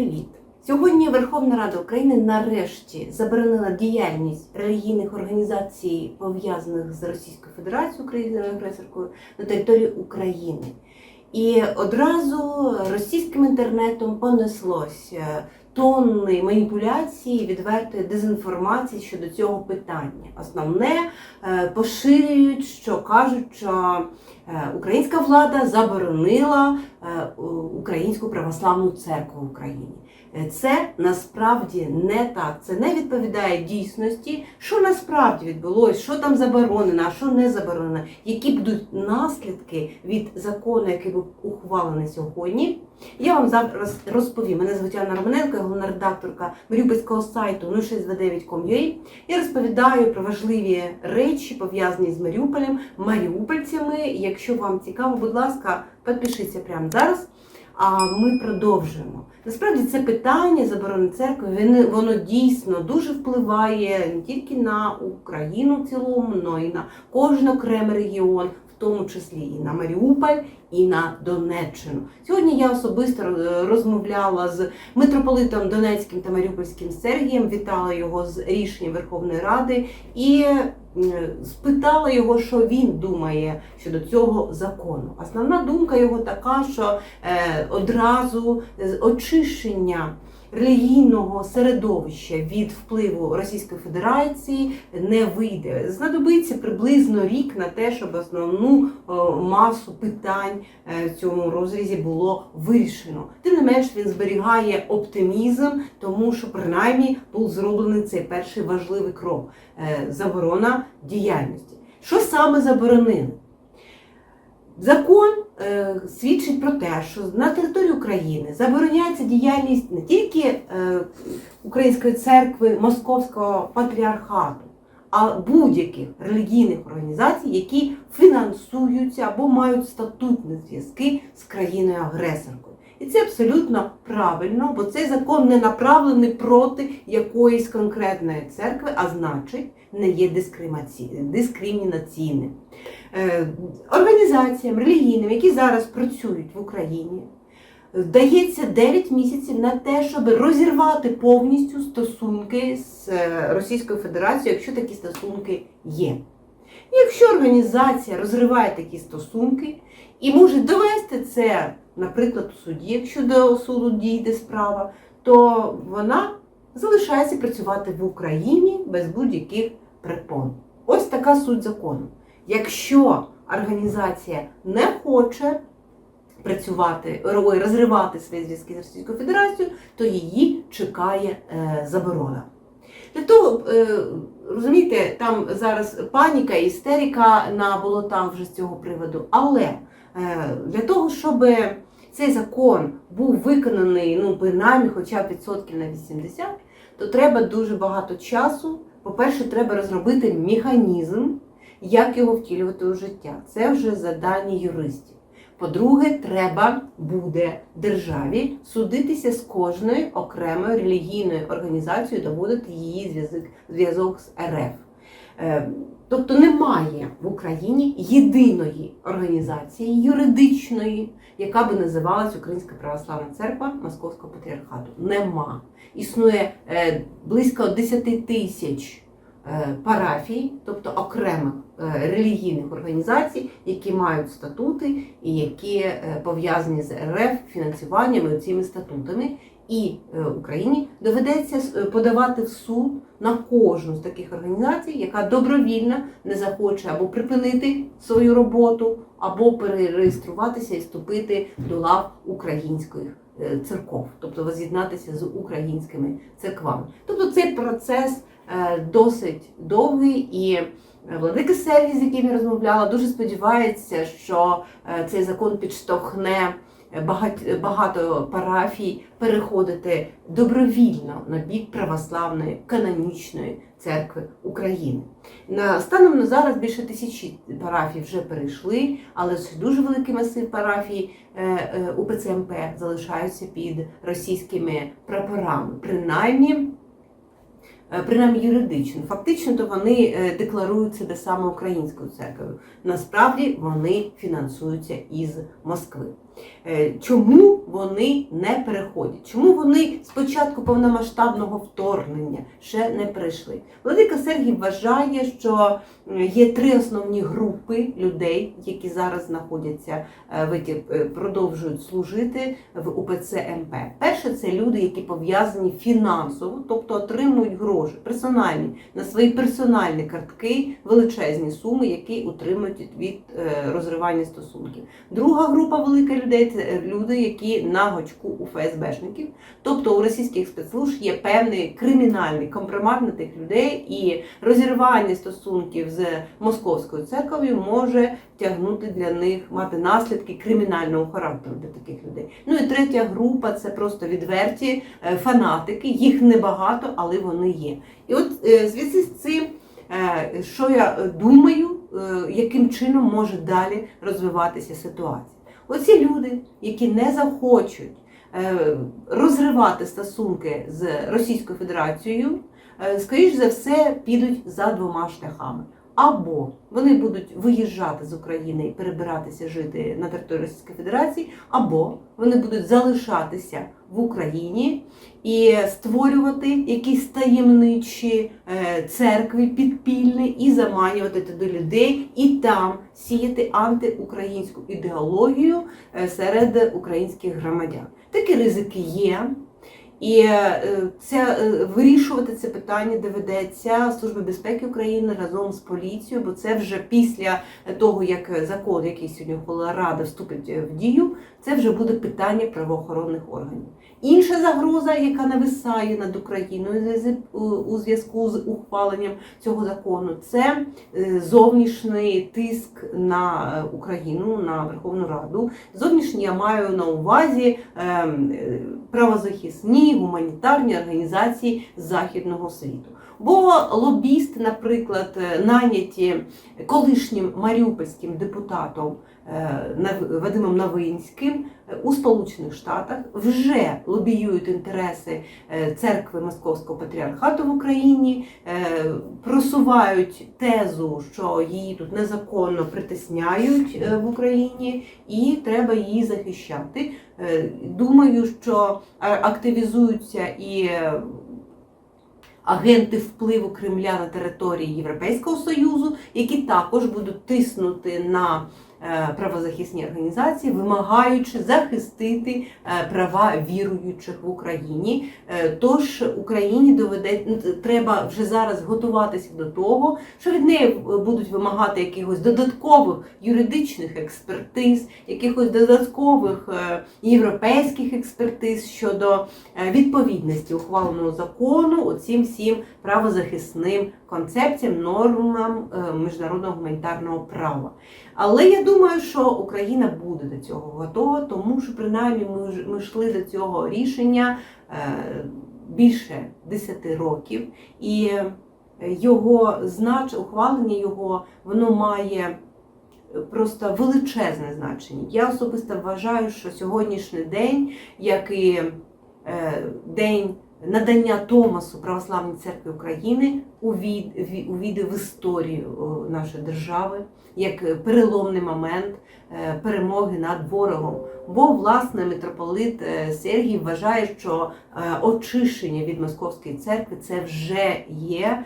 привіт! Сьогодні Верховна Рада України нарешті заборонила діяльність релігійних організацій, пов'язаних з Російською Федерацією країною агресоркою на території України. І одразу російським інтернетом понеслось е, тонни маніпуляцій, відвертої дезінформації щодо цього питання. Основне е, поширюють, що кажуть, що е, українська влада заборонила е, Українську православну церкву в Україні. Е, Це насправді не так. Це не відповідає дійсності, що насправді відбулося, що там заборонено, а що не заборонено, які будуть наслідки від закону, який був ухвалений сьогодні. Я вам зараз розповім. Мене звуть Анна Романенко, я головна редакторка Маріупольського сайту 0629.com.ua. Я розповідаю про важливі речі, пов'язані з Маріуполем, маріупольцями. Якщо вам цікаво, будь ласка, підпишіться прямо зараз. А ми продовжуємо. Насправді це питання заборони церкви, воно дійсно дуже впливає не тільки на Україну в цілому, але й на кожен окремий регіон, тому числі і на Маріуполь, і на Донеччину. Сьогодні я особисто е, розмовляла з митрополитом Донецьким та Маріупольським Сергієм, вітала його з рішенням Верховної Ради і е, спитала його, що він думає щодо цього закону. Основна думка його така, що е, одразу очищення релігійного середовища від впливу Російської Федерації не вийде. Знадобиться приблизно рік на те, щоб основну е, масу питань е, в цьому розрізі було вирішено. Тим не менш, він зберігає оптимізм, тому що принаймні був зроблений цей перший важливий крок е, заборона діяльності. Що саме заборонили? Закон свідчить про те, що на території України забороняється діяльність не тільки е, Української церкви Московського патріархату, а будь-яких релігійних організацій, які фінансуються або мають статутні зв'язки з країною-агресоркою. І це абсолютно правильно, бо цей закон не направлений проти якоїсь конкретної церкви, а значить не є дискримінаційним. Е, Організаціям релігійним, які зараз працюють в Україні, дається 9 місяців на те, щоб розірвати повністю стосунки з е, Російською Федерацією, якщо такі стосунки є. Якщо організація розриває такі стосунки і може довести це, наприклад, у суді, якщо до суду дійде справа, то вона залишається працювати в Україні без будь-яких препон. Ось така суть закону. Якщо організація не хоче працювати, розривати свої зв'язки з Російською Федерацією, то її чекає е, заборона. Для того, е, розумієте, там зараз паніка істерика на болотах вже з цього приводу. Але для того, щоб цей закон був виконаний, ну, принаймні, хоча б відсотків на 80, то треба дуже багато часу. По-перше, треба розробити механізм, як його втілювати у життя. Це вже завдання юристів. По-друге, треба буде державі судитися з кожною окремою релігійною організацією, доводити її зв'язок, з РФ. Тобто немає в Україні єдиної організації юридичної, яка би називалась Українська Православна Церква Московського патріархату. Нема. Існує е, близько 10 тисяч е, парафій, тобто окремих релігійних організацій, які мають статути і які е, пов'язані з РФ фінансуваннями цими статутами. І е, Україні доведеться е, подавати в суд на кожну з таких організацій, яка добровільно не захоче або припинити свою роботу, або перереєструватися і вступити до лав українських е, церков, тобто воз'єднатися з українськими церквами. Тобто цей процес е, досить довгий і. Е, Владика Сергій, з яким я розмовляла, дуже сподівається, що е, цей закон підштовхне багато парафій переходити добровільно на бік православної канонічної церкви України. На станом на зараз більше тисячі парафій вже перейшли, але дуже великий масив парафій е, е, залишаються під російськими прапорами. Принаймні. Е, Принаймні юридично, фактично, то вони е, декларують себе саме українською церквою. Насправді вони фінансуються із Москви. Е, Чому вони не переходять? Чому вони спочатку повномасштабного вторгнення ще не перейшли? Владика Сергій вважає, що є три основні групи людей, які зараз знаходяться е, е, продовжують служити в УПЦ МП. Перше, це люди, які пов'язані фінансово, тобто отримують гроші персональні на свої персональні картки, величезні суми, які утримують від е, розривання стосунків. Друга група велика людей це люди, які на гачку у ФСБшників. Тобто у російських спецслужб є певний кримінальний компромат на тих людей, і розірвання стосунків з московською церков'ю може тягнути для них мати наслідки кримінального характеру для таких людей. Ну і третя група це просто відверті е, фанатики. Їх небагато, але вони є. І от е, зв'язку з цим, е, що я думаю, яким чином може далі розвиватися ситуація. Оці люди, які не захочуть е, розривати стосунки з Російською Федерацією, е, скоріш за все, підуть за двома шляхами. Або вони будуть виїжджати з України і перебиратися жити на території Російської Федерації, або вони будуть залишатися в Україні і створювати якісь таємничі е, церкви підпільні і заманювати туди людей, і там сіяти антиукраїнську ідеологію е, серед українських громадян. Такі ризики є. І е, це е, вирішувати це питання доведеться Службі безпеки України разом з поліцією, бо це вже після того, як закон, який сьогодні Рада, вступить е, в дію, це вже буде питання правоохоронних органів. Інша загроза, яка нависає над Україною у- зв'язку з ухваленням цього закону, це зовнішній тиск на Україну, на Верховну Раду. Зовнішній я маю на увазі ем, гуманітарні організації західного світу. Бо лобісти, наприклад, е, наняті колишнім маріупольським депутатом Вадимом Новинським е, у Сполучених Штатах вже лобіюють інтереси е, церкви Московського патріархату в Україні, е, просувають тезу, що її тут незаконно притисняють е, в Україні, і треба її захищати. Е, Думаю, що е, активізуються і е, агенти впливу Кремля на території Європейського Союзу, які також будуть тиснути на е, правозахисні організації, вимагаючи захистити е, права віруючих в Україні. Е, Тож Україні доведе треба вже зараз готуватися до того, що від неї будуть вимагати якихось додаткових юридичних експертиз, якихось додаткових е, європейських експертиз щодо е, відповідності ухваленого закону оцім всім правозахисним концепціям, нормам е, міжнародного гуманітарного права. Але я думаю, що Україна буде до цього готова, тому що принаймні ми, йшли до цього рішення е, більше 10 років, і е, його знач, ухвалення його воно має просто величезне значення. Я особисто вважаю, що сьогоднішній день, як і е, день надання Томасу Православної церкви України, увійд- ві- увійде в історію нашої держави як переломний момент е, перемоги над ворогом. Бо власне митрополит е, Сергій вважає, що е, очищення від московської церкви це вже є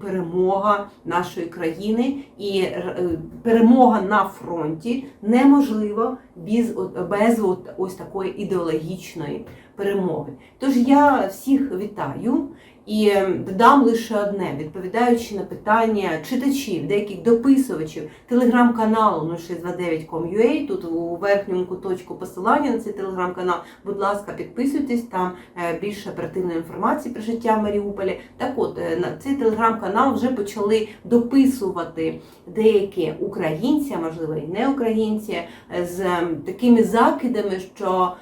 перемога нашої країни, і е, перемога на фронті неможлива без, без ось такої ідеологічної перемоги. Тож я всіх вітаю. І додам лише одне, відповідаючи на питання читачів, деяких дописувачів телеграм-каналу 0629.com.ua, тут у верхньому куточку посилання на цей телеграм-канал, будь ласка, підписуйтесь, там е, більше оперативної інформації про життя в Маріуполі. Так от, е, на цей телеграм-канал вже почали дописувати деякі українці, а можливо і не українці, е, з такими закидами, що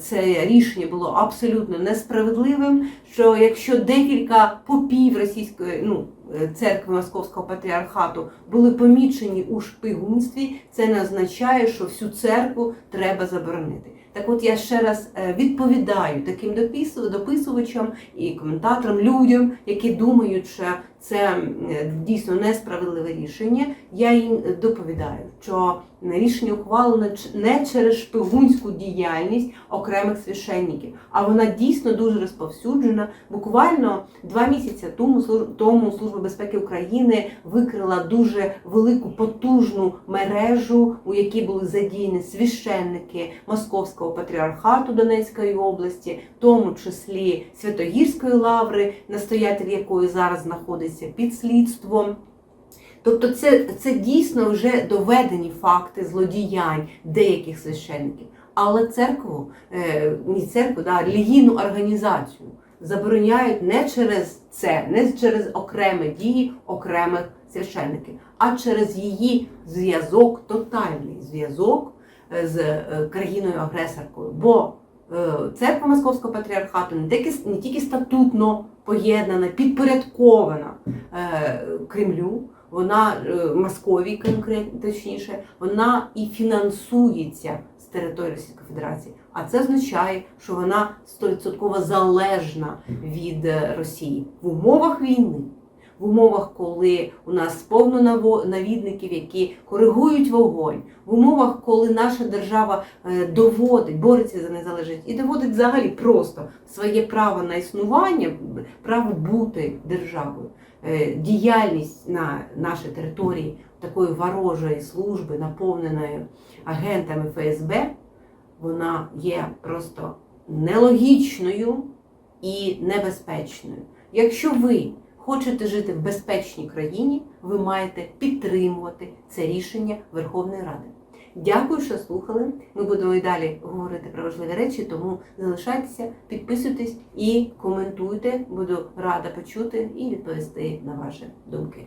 це рішення було абсолютно несправедливим, що якщо декілька попів російської, ну е, церкви Московського патріархату були помічені у шпигунстві, це не означає, що всю церкву треба заборонити. Так от я ще раз е, відповідаю таким дописувачам і коментаторам, людям, які думають, що це е, дійсно несправедливе рішення. Я їм доповідаю, що рішення ухвалено ч- не через шпигунську діяльність окремих священників, а вона дійсно дуже розповсюджена. Буквально два місяці тому тому Служба безпеки України викрила дуже велику потужну мережу, у якій були задіяні священники Московського патріархату Донецької області, в тому числі Святогірської лаври, настоятель якої зараз знаходиться під слідством. Тобто це, це дійсно вже доведені факти злодіянь деяких священників. Але церкву, не церкву, да, релігійну організацію забороняють не через це, не через окремі дії окремих священників, а через її зв'язок, тотальний зв'язок е, з е, країною-агресоркою. Бо е, церква Московського патріархату не тільки, не тільки статутно поєднана, підпорядкована Кремлю, вона е, Московії конкретно точніше, вона і фінансується з території Російської Федерації. А це означає, що вона 100% залежна від е, Росії в умовах війни. В умовах, коли у нас повно навідників, які коригують вогонь, в умовах, коли наша держава е, доводить, бореться за незалежність і доводить взагалі просто своє право на існування, право бути державою, діяльність на нашій території такої ворожої служби, наповненої агентами ФСБ, вона є просто нелогічною і небезпечною. Якщо ви хочете жити в безпечній країні, ви маєте підтримувати це рішення Верховної Ради. Дякую, що слухали. Ми будемо і далі говорити про важливі речі, тому залишайтеся, підписуйтесь і коментуйте. Буду рада почути і відповісти на ваші думки.